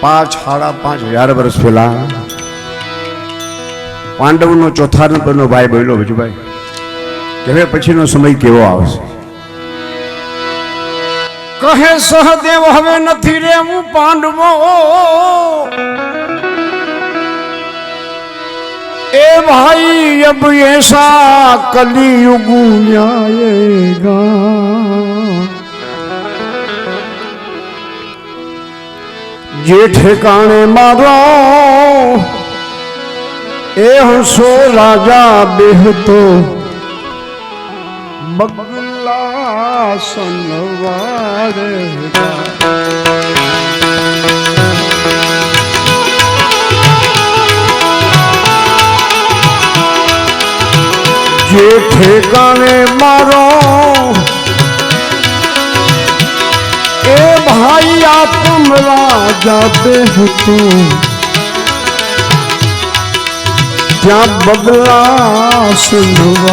પાંચ સાડા પાંચ હજાર વર્ષ પહેલા પાંડવનો ચોથા નંબરનો ભાઈ બોલ્યો ભીજુભાઈ કે હવે પછીનો સમય કેવો આવશે? કહે, સહદેવ, હવે નથી રે હું પાંડવો. એ ભાઈ અબ એસા કલિયુગ આયેગા જે ઠેકાણે મારો એ હંસો રાજા બેહતો. બગલા જે ઠેકાણે મારો એ ભાઈ આત્મ રાજા બેહતો ત્યાં બગલા સહદેવ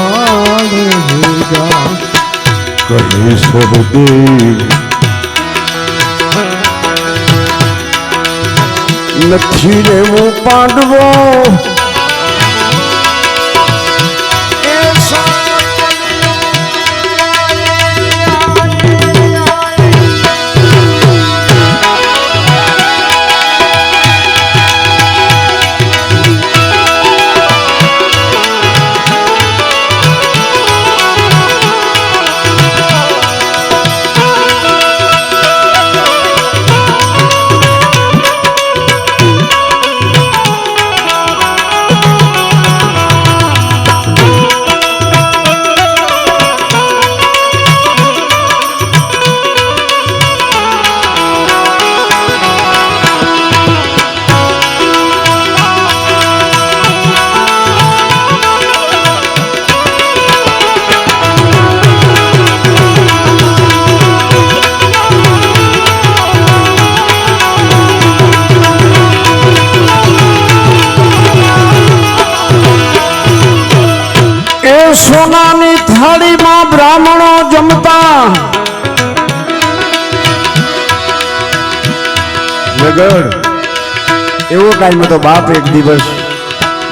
નથી રેવું પાંડવો સોનાની થાળીમાં બ્રાહ્મણો જમતા. એવો ટાઈમ હતો બાપ એક દિવસ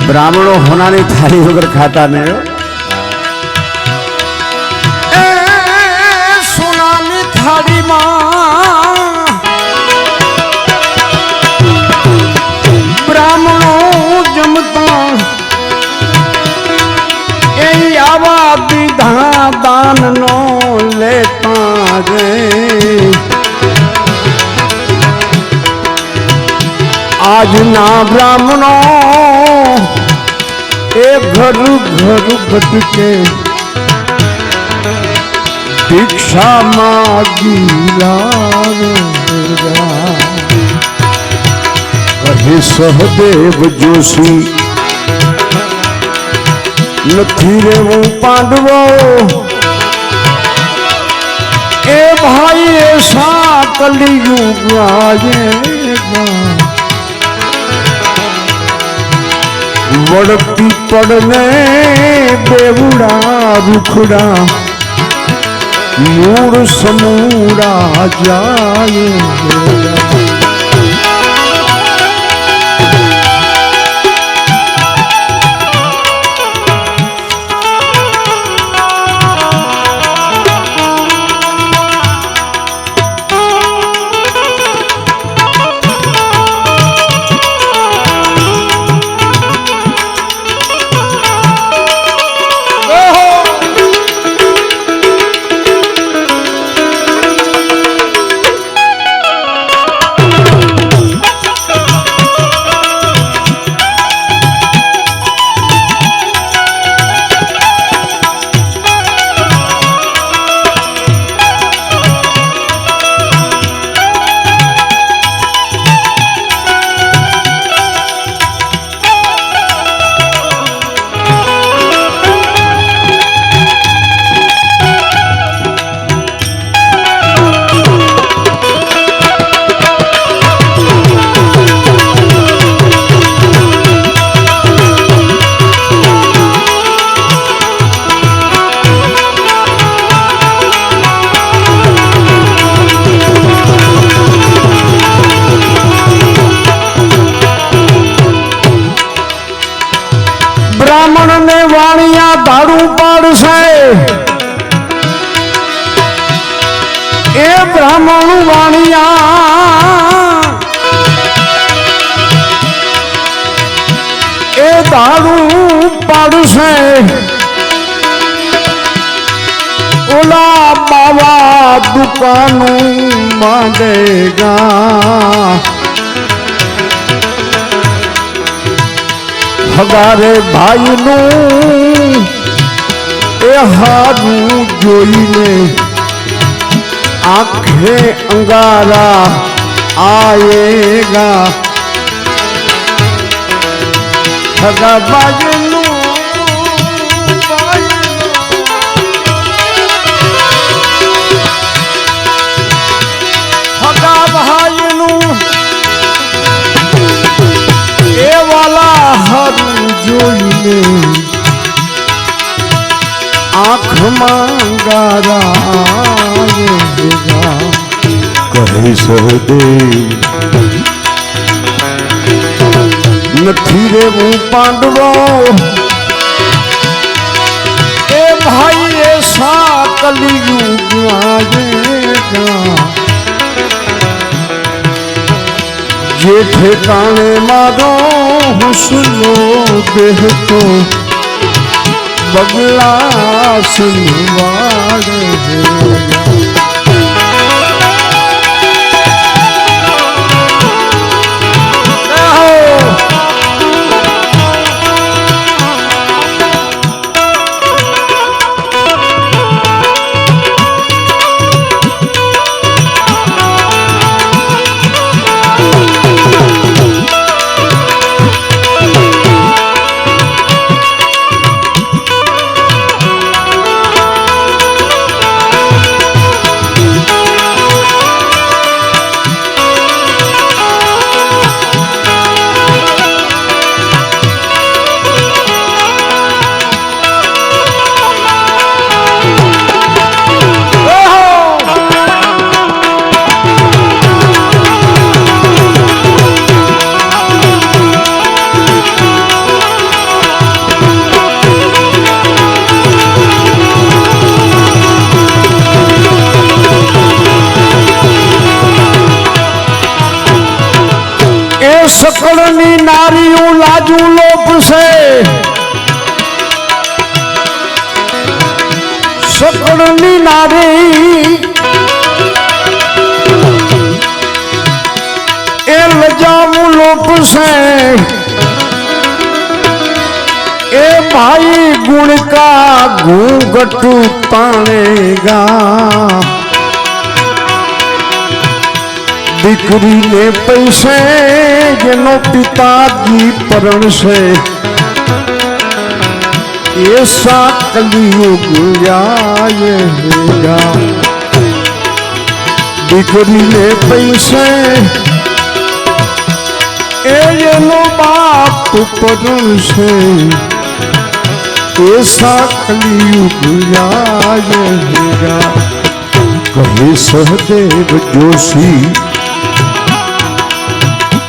બ્રાહ્મણો હોનાની થાળી વગર ખાતા ને વિધા દાન નો લેતા રે આજના બ્રાહ્મણો એ ઘર ઘર ભટકે ભિક્ષા માગી કહે સહદેવ જોશી નથી રેવું પાંડવો. ભાઈ એસા કલિયુગ આયેગા વડતી પડને બેવડા રૂખડા. મૂળ સમૂડા જાય. દારૂ પાડશે એ બ્રાહ્મણ વાણિયા. એ દારૂ પાડશે ઓલા બાવા દુકાનું માંડેગા. હગારે ભાઈનું એ હારું જોઈને આંખે અંગારા આયેગા. હગા ભાઈનું જોઈને આંખમાં ગારા કહે સહદે નથી રે હું પાંડવો એ ભાઈ એ સાકલી યુગાયેગા જે ઠેકાણે મારો હુસલો દેહતો બગલા સુનવાડ એ સકળની નારીઓ લાજુ લોપશે સકળની નારી એ લજાવું લોપશે એ ભાઈ ગુણકા ઘૂંઘટ તાણેગા દીકરીને પૈસે એનો પિતાજી પરણશે. એ સાકલિયુગ દીકરીને પૈસે એનો બાપ પરણશે. એ સાકલિયુગ જાયેગા કહે સહદેવ જોશી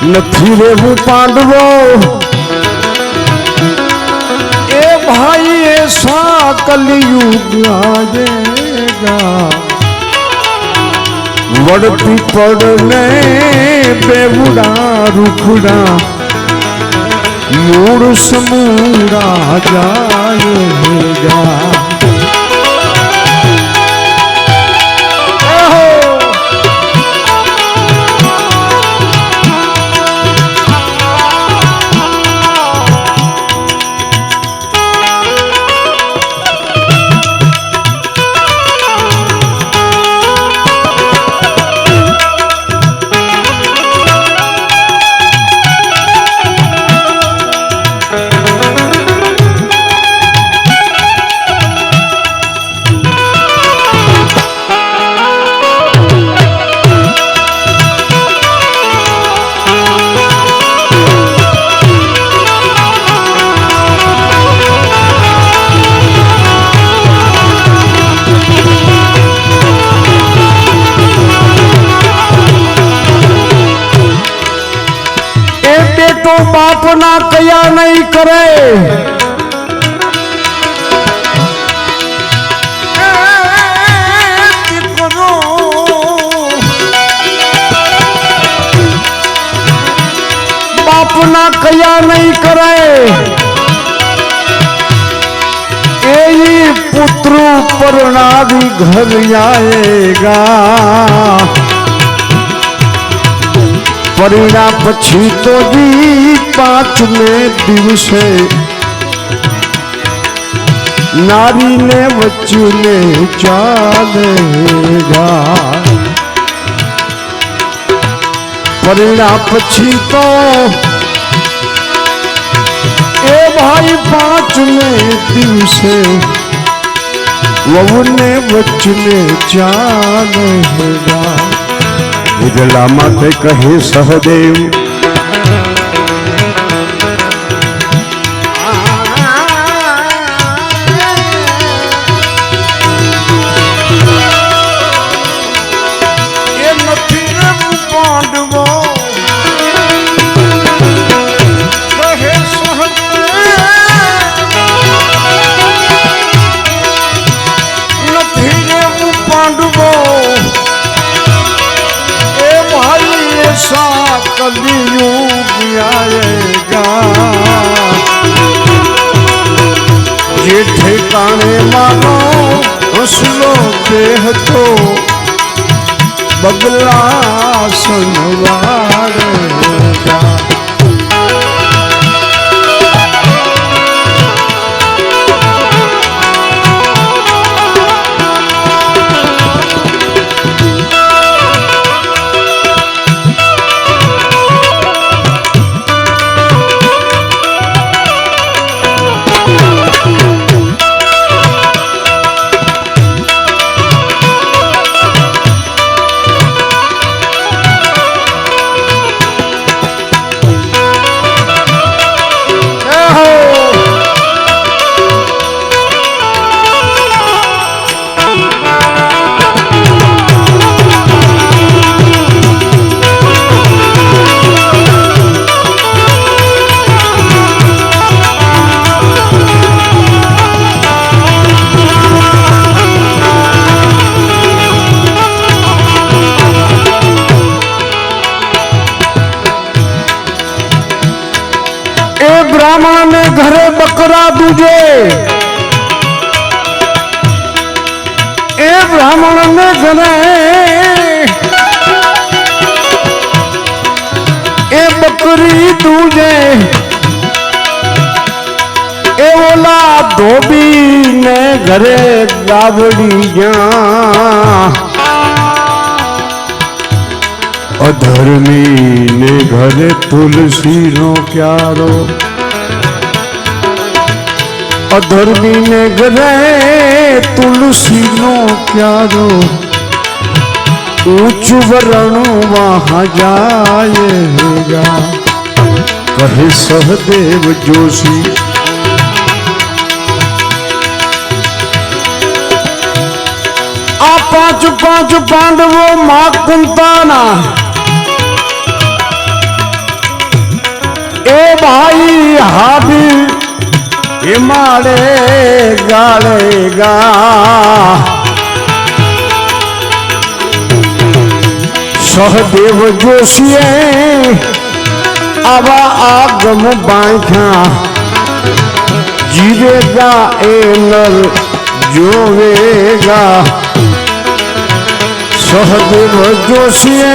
નથી રેવું પાંડવો. એ ભાઈ એ સા કલયુગ આયેગા વડતી પડને બેવડા રૂખડા. મૂળ સમૂડા જાયેગા माया नहीं करे। अपना कया नहीं करे। यही पुत्र परनावी घर आएगा પરિણા પછી તો જી પાંચમે દિવસે નારીને વચ્ચે ચાલેગા પરિણા પછી તો એ ભાઈ પાંચમે દિવસે વહુને વચને ચાલેગા વિરલા માથે કહે સહદેવ હસલો કહેતો બગલા સનવારેગા બ્રાહ્મણ ને ઘરે બકરા દૂજે એ બ્રાહ્મણ ને ઘરે એ બકરી દૂજે એ ઓલા ધોબી ને ઘરે ગાવડી જ્યાં અધર્મી ને ઘરે તુલસી નો ક્યારો અધર્મી ને ઘરે તુલસી નો ક્યારો ઊંચું વરણું વહાં જાયેગા કહે સહદેવ જોશી. આ પાંચ પાંચ પાંડવો મા કુંતાના. એ ભાઈ હાથી હિમાડે ગાળે ગા સહદેવ જોશીએ આવા આગમ બાંધ્યા. જીવેગા એ નર જોવેગા. સહદેવ જોશીએ